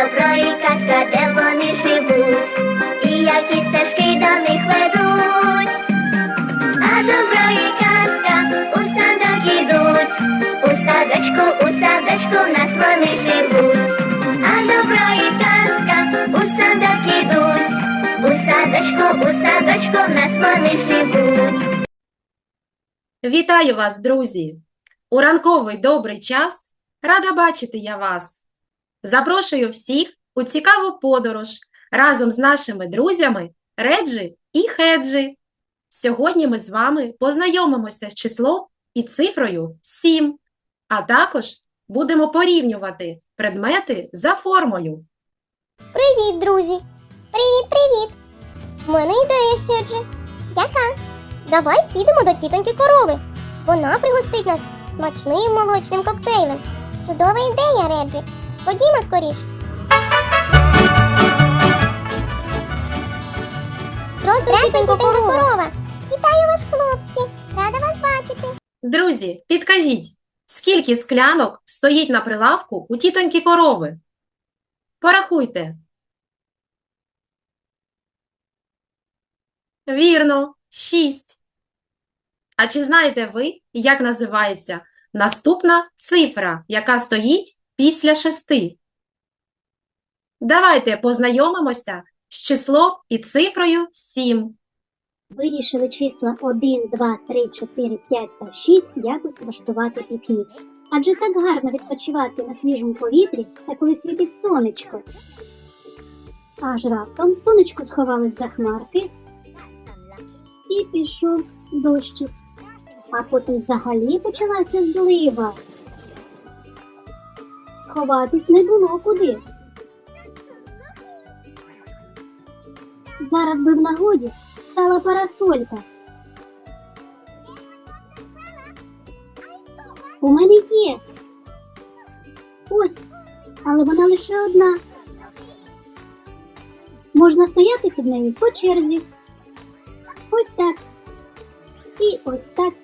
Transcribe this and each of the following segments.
добро і казка, де вони живуть, і які стежки до них ведуть. А добро і казка у садок ідуть, у садочку, у садочку в нас вони живуть. А добро і казка у садок ідуть, у садочку, у садочку в нас вони живуть. Вітаю вас, друзі! У ранковий добрий час рада бачити я вас. Запрошую всіх у цікаву подорож разом з нашими друзями Реджі і Хеджі. Сьогодні ми з вами познайомимося з числом і цифрою 7, а також будемо порівнювати предмети за формою. Привіт, друзі! Привіт, привіт! В мене ідея, Хеджі. Яка? Давай підемо до тітоньки корови. Вона пригостить нас смачним молочним коктейлем. Чудова ідея, Реджі. Ходімо скоріш. Здравствуй, тітонько корова. Вітаю вас, хлопці. Рада вас бачити. Друзі, підкажіть, скільки склянок стоїть на прилавку у тітоньки корови? Порахуйте. Вірно, шість. А чи знаєте ви, як називається наступна цифра, яка стоїть після шести? Давайте познайомимося з числом і цифрою 7. Вирішили числа 1, 2, 3, 4, 5 та 6 якось влаштувати пікнік. Адже так гарно відпочивати на свіжому повітрі, та коли світить сонечко. Аж раптом сонечко сховалось за хмарки і пішов дощик. А потім взагалі почалася злива. Сховатись не було куди. Зараз би в нагоді стала парасолька. У мене є. Ось, але вона лише одна. Можна стояти під нею по черзі. Ось так. І ось так.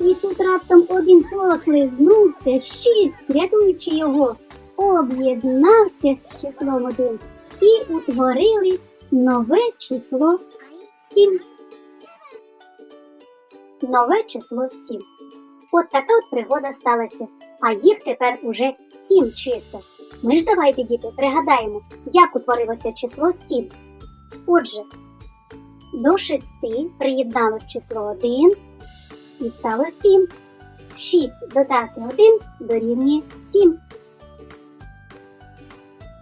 І тут раптом один послизнувся, шість, рятуючи його, об'єднався з числом один і утворили нове число 7. Нове число 7. От така от пригода сталася. А їх тепер уже 7 чисел. Ми ж давайте, діти, пригадаємо, як утворилося число 7. Отже, до 6 приєдналось число 1 і стало 7. 6 додати 1 дорівнює 7.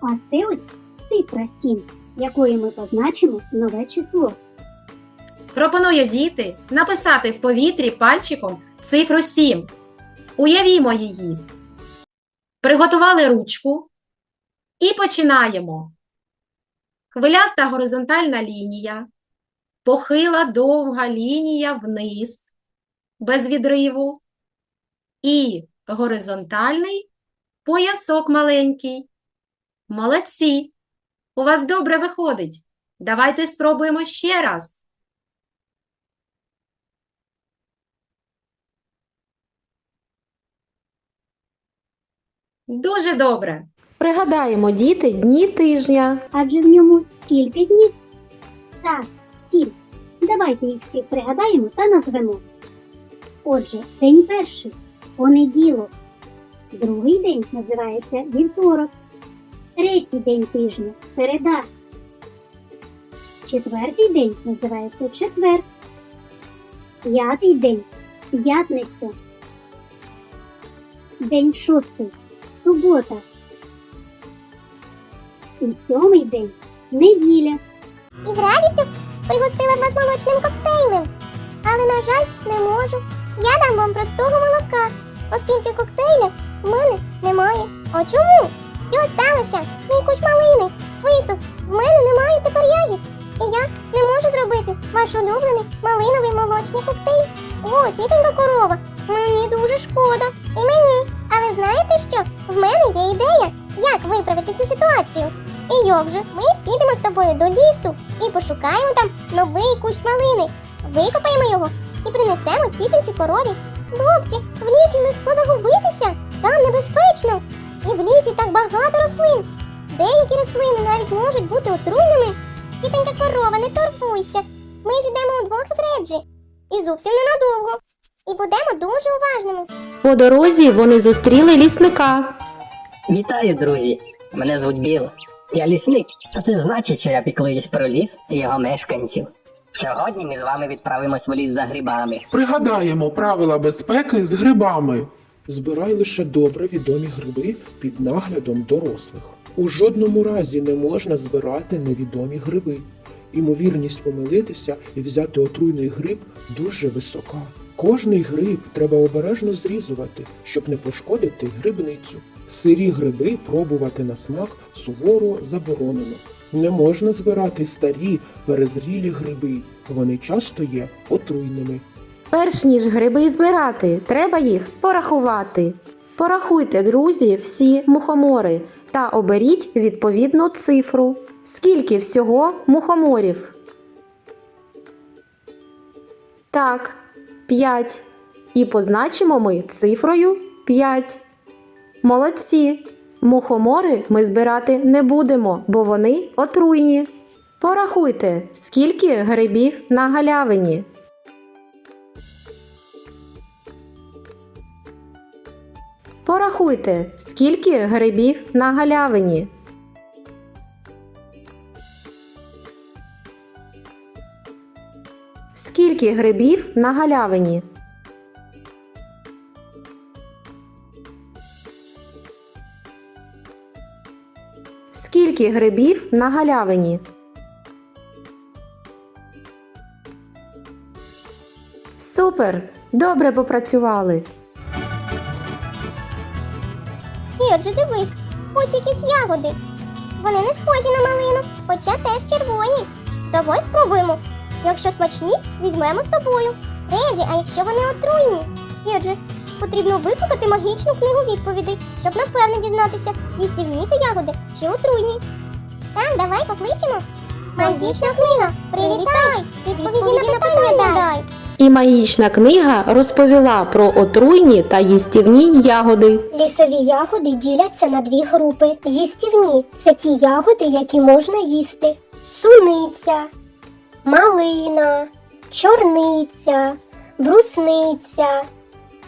А це ось цифра 7 якою ми позначимо нове число. Пропоную діти написати в повітрі пальчиком цифру 7. Уявімо її. Приготували ручку і починаємо. Хвиляста горизонтальна лінія, похила довга лінія вниз, без відриву, і горизонтальний поясок маленький. Молодці! У вас добре виходить. Давайте спробуємо ще раз. Дуже добре. Пригадаємо, діти, дні тижня. Адже в ньому скільки днів? Так, сім. Давайте їх всіх пригадаємо та назвемо. Отже, день перший понеділок. Другий день називається вівторок. Третій день тижня середа. Четвертий день називається четвер. П'ятий день п'ятниця. День шостий субота. І сьомий день неділя. І з радістю пригостила вас молочним коктейлем. Але, на жаль, не можу. Я дам вам простого молока, оскільки коктейля в мене немає. А чому? Що сталося? Мій куш малини висох. В мене немає тепер ягід. І я не можу зробити ваш улюблений малиновий молочний коктейль. О, тітонька корова, мені дуже шкода. І мені. Але знаєте що? В мене є ідея, як виправити цю ситуацію. І як же, ми підемо з тобою до лісу і пошукаємо там новий кущ малини. Викопаємо його і принесемо тітоньці корові. Хлопці, в лісі не позагубитися, там небезпечно. І в лісі так багато рослин. Деякі рослини навіть можуть бути отруйними. Тітонька корова, не турбуйся. Ми ж йдемо удвох з Реджі. І зовсім ненадовго. І будемо дуже уважними. По дорозі вони зустріли лісника. Вітаю, друзі! Мене звуть Біл. Я лісник, а це значить, що я піклуюсь про ліс і його мешканців. Сьогодні ми з вами відправимось в ліс за грибами. Пригадаємо правила безпеки з грибами. Збирай лише добре відомі гриби під наглядом дорослих. У жодному разі не можна збирати невідомі гриби. Імовірність помилитися і взяти отруйний гриб дуже висока. Кожний гриб треба обережно зрізувати, щоб не пошкодити грибницю. Сирі гриби пробувати на смак суворо заборонено. Не можна збирати старі перезрілі гриби. Вони часто є отруйними. Перш ніж гриби збирати, треба їх порахувати. Порахуйте, друзі, всі мухомори та оберіть відповідну цифру. Скільки всього мухоморів? Так, 5. І позначимо ми цифрою 5. Молодці. Мухомори ми збирати не будемо, бо вони отруйні. Порахуйте, скільки грибів на галявині. Порахуйте, скільки грибів на галявині. Скільки грибів на галявині? Скільки грибів на галявині? Супер! Добре попрацювали! І отже, дивись, ось якісь ягоди. Вони не схожі на малину, хоча теж червоні. Давай спробуємо. Якщо смачні, візьмемо з собою. Реджі, а якщо вони отруйні? І отже, потрібно викликати магічну книгу відповідей, щоб напевне дізнатися, їстівні це ягоди чи отруйні. Так, давай покличемо. Магічна книга, привітай! Відповіді на питання дай. І магічна книга розповіла про отруйні та їстівні ягоди. Лісові ягоди діляться на дві групи. Їстівні це ті ягоди, які можна їсти: суниця, малина, чорниця, брусниця,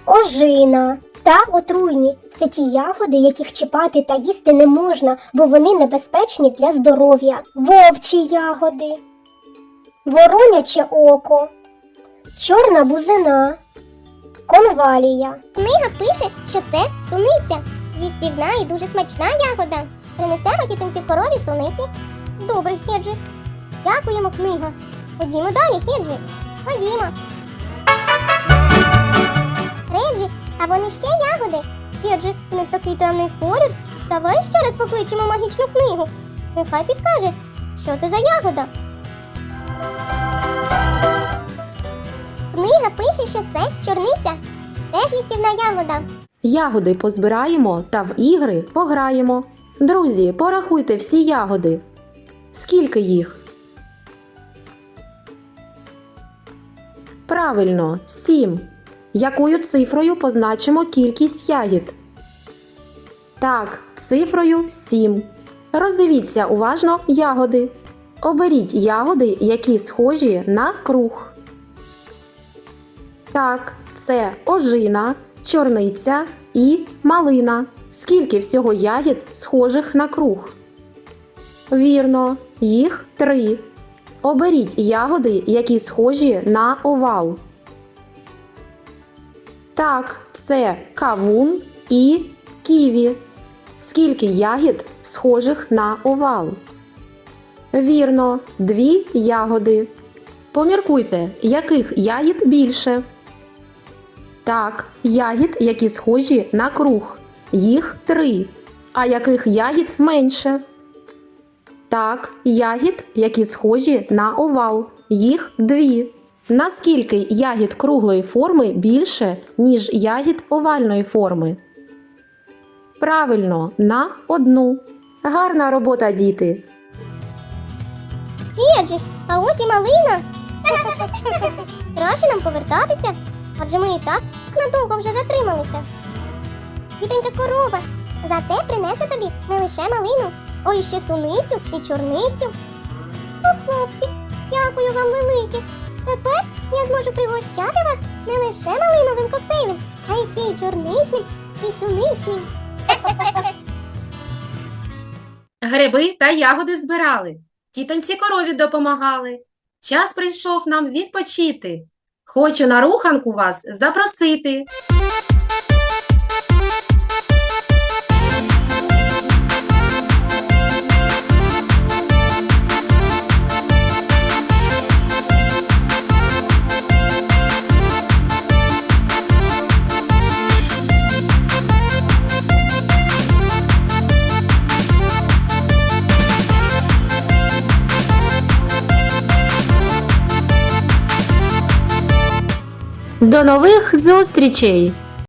ожина. Та отруйні це ті ягоди, яких чіпати та їсти не можна, бо вони небезпечні для здоров'я. Вовчі ягоди, вороняче око, чорна бузина. Конвалія. Книга пише, що це суниця. Їстівна і дуже смачна ягода. Принесемо тітонці корові суниці. Добре, Хеджі. Дякуємо, книга. Ходімо далі, Хеджі. Ходімо. Реджі, а вони ще ягоди. Хеджі, у них такий темний колір. Давай ще раз покличемо магічну книгу. Нехай підкаже, що це за ягода. Книга пише, що це чорниця. Теж їстівна ягода. Ягоди позбираємо та в ігри пограємо. Друзі, порахуйте всі ягоди. Скільки їх? Правильно, сім. Якою цифрою позначимо кількість ягід? Так, цифрою 7. Роздивіться уважно ягоди. Оберіть ягоди, які схожі на круг. Так, це ожина, чорниця і малина. Скільки всього ягід схожих на круг? Вірно, їх три. Оберіть ягоди, які схожі на овал. Так, це кавун і ківі. Скільки ягід схожих на овал? Вірно, дві ягоди. Поміркуйте, яких ягід більше. Так, ягід, які схожі на круг. Їх три. А яких ягід менше? Так, ягід, які схожі на овал. Їх дві. Наскільки ягід круглої форми більше, ніж ягід овальної форми? Правильно, на одну. Гарна робота, діти. Хеджі, а ось і малина. Краще нам повертатися, адже ми і так надовго вже затрималися. Тітонька корова, зате принесе тобі не лише малину, Ой, ще суницю і чорницю. О, хлопці, дякую вам велике. Тепер я зможу пригощати вас не лише малиновим коктейлем, а ще й чорничним і суничним. Гриби та ягоди збирали, тітонці корові допомагали. Час прийшов нам відпочити. Хочу на руханку вас запросити. До нових зустрічей!